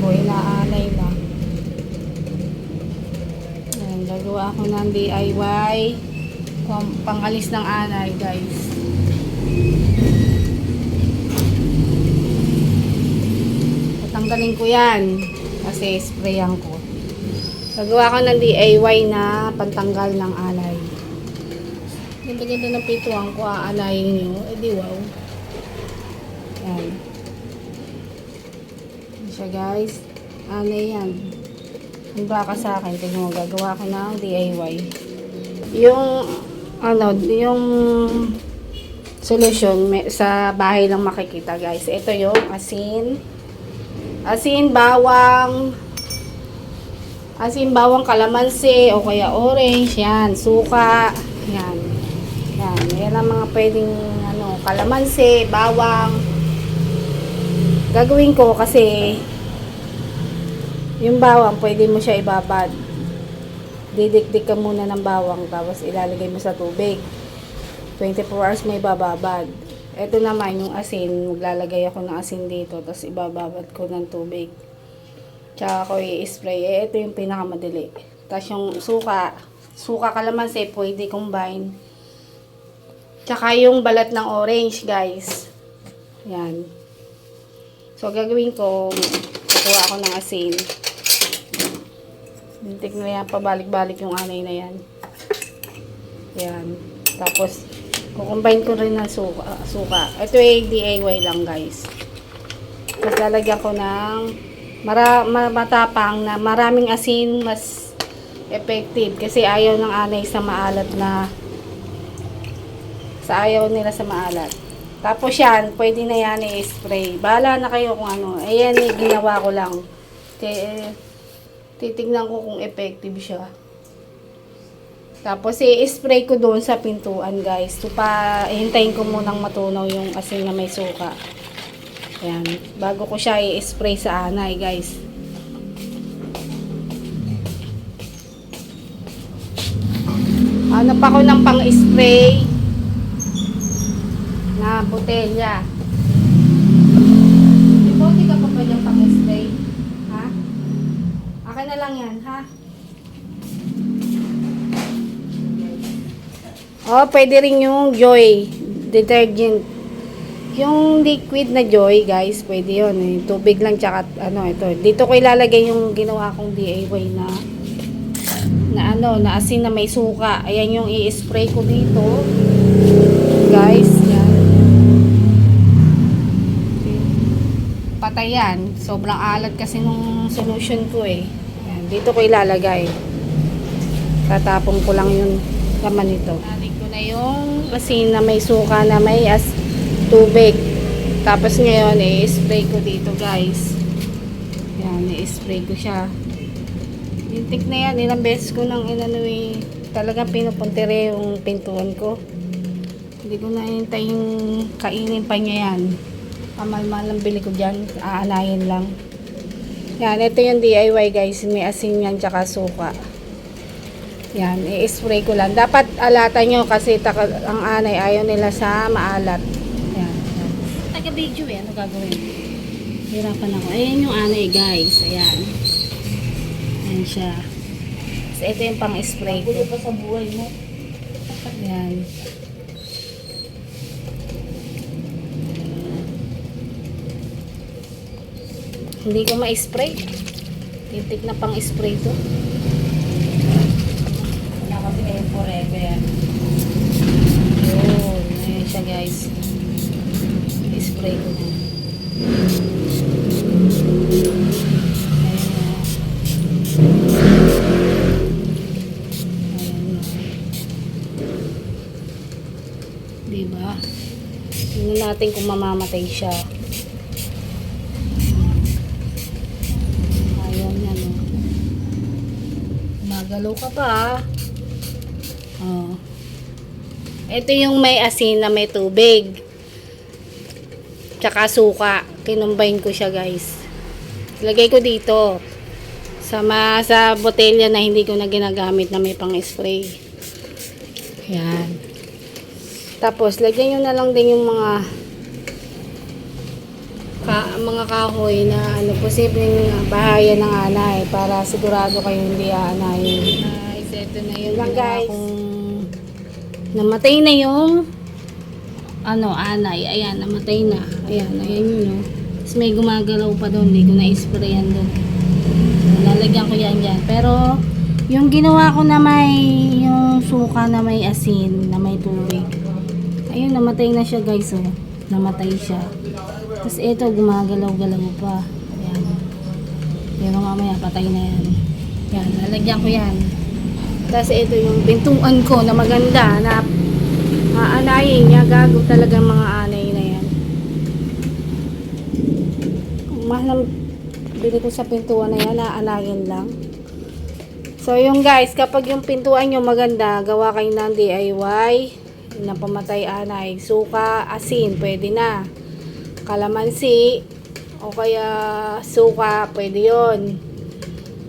ko, inaanay na. Ayan, gagawa ako ng DIY pang- pangalis ng anay, guys. Tatanggalin ko yan kasi sprayan ko. Gagawa ko ng DIY na pantanggal ng anay. Ganda-ganda ng pituan ko, aanayin nyo. Eh di wow. Yan. Siya guys. Anay yan. Ang baka sa akin, tingnan mo, gagawa ko ng DIY. Yung, ano, yung solution may, sa bahay lang makikita guys. Ito yung asin. Asin, bawang, asin, bawang, kalamansi, o kaya orange, yan, suka, yan. Yan, yan ang mga pwedeng, ano, kalamansi, bawang. Gagawin ko kasi, yung bawang, pwede mo siya ibabad. Didikdik ka muna ng bawang, tapos ilalagay mo sa tubig. 24 hours may bababad. Ito naman yung asin, maglalagay ako ng asin dito, tapos ibababad ko ng tubig. Tsaka ako i-spray. Eh, ito yung pinakamadali. Tapos yung suka, suka kalamansi, pwede combine. Tsaka yung balat ng orange, guys. Yan. So, gagawin ko, kukuha ako ng asin. Bintik na yan, pabalik-balik yung anay na yan. Yan. Tapos, kukombine ko rin ng suka. ah, suka. Ito ay DIY lang, guys. Tapos, lalagyan ko ng mara, ma- matapang na maraming asin, mas effective. Kasi ayaw ng anay sa maalat na sa ayaw nila sa maalat. Tapos yan, pwede na yan i-spray. Bahala na kayo kung ano. Ayan, eh, ginawa ko lang. Te- titignan ko kung effective siya. Tapos i-spray ko doon sa pintuan guys. So pa, hintayin ko munang matunaw yung asin na may suka. Ayan. Bago ko siya i-spray sa anay guys. Hanap ako ng pang-spray na botelya. May bote ka pa dyan pang-spray? Ha? Akin na lang yan, ha? Oh, pwede rin yung Joy detergent. Yung liquid na Joy, guys, pwede yun. Eh. Tubig lang, tsaka ano, ito. Dito ko ilalagay yung ginawa kong DIY na na ano, na asin na may suka. Ayan yung i-spray ko dito. Guys, yan. Patay yan. Sobrang alat kasi nung solution ko eh. Ayan, dito ko ilalagay. Tatapon ko lang yung laman nito. Alig ko na yung asin na may suka na may as tubig. Tapos ngayon, i-spray ko dito guys. Yan, i-spray ko siya. Yung tik na yan, ilang beses ko nang inano eh, talagang pinupuntere yung pintuan ko. Hindi ko na hintay yung kainin pa niya yan. Kamalmal lang bili ko dyan, aanayin lang. Yan, ito yung DIY guys, may asin yan tsaka suka. Yan, i-spray ko lang. Dapat alatan nyo kasi taka, ang anay ayaw nila sa maalat. Yan. yan. Taga-video eh, ano gagawin? Hirapan ako. Ayan yung anay guys, ayan. Ayan siya. So, ito yung pang-spray ko. pa sa buhay mo. Ayan. Hindi ko ma-spray. Titik na pang-spray to. Wala kasi kayo forever. Yun. Ayan siya guys. I-spray ko na. Diba? Tingnan natin kung mamamatay siya. Ayaw niya, no? Magalaw ka pa. Oh. Ito yung may asin na may tubig. Tsaka suka. Kinumbine ko siya, guys. Lagay ko dito. Sa, ma, sa botelya na hindi ko na ginagamit na may pang-spray. Yan. Tapos, lagyan nyo na lang din yung mga ka, mga kahoy na ano, posibleng bahaya ng anay para sigurado kayo hindi aanayin. Guys, ito na yun lang guys. namatay na yung ano, anay. Ayan, namatay na. Ayan, ayan yun, no. Tapos may gumagalaw pa doon. Hindi ko na-sprayan doon. Lalagyan ko yan dyan. Pero, yung ginawa ko na may, yung suka na may asin, na may tubig. Ayun, namatay na siya guys, oh. Namatay siya. Tapos ito, gumagalaw-galaw pa. Ayan. Pero mamaya, patay na yan. Yan, lalagyan ko yan. Tapos ito yung pintuan ko na maganda na aanayin niya. Gago talaga mga anay na yan. Mahal bili ko sa pintuan na yan, aanayin lang. So yung guys, kapag yung pintuan nyo maganda, gawa kayo ng DIY na pamatay anay, suka, asin, pwede na. Kalamansi, o kaya suka, pwede yon.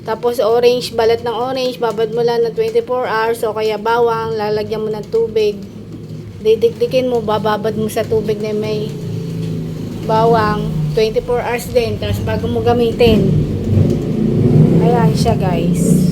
Tapos orange, balat ng orange, babad mo lang na 24 hours o kaya bawang, lalagyan mo ng tubig. Didikdikin mo, bababad mo sa tubig na may bawang, 24 hours din, tapos bago mo gamitin. Ayan siya guys.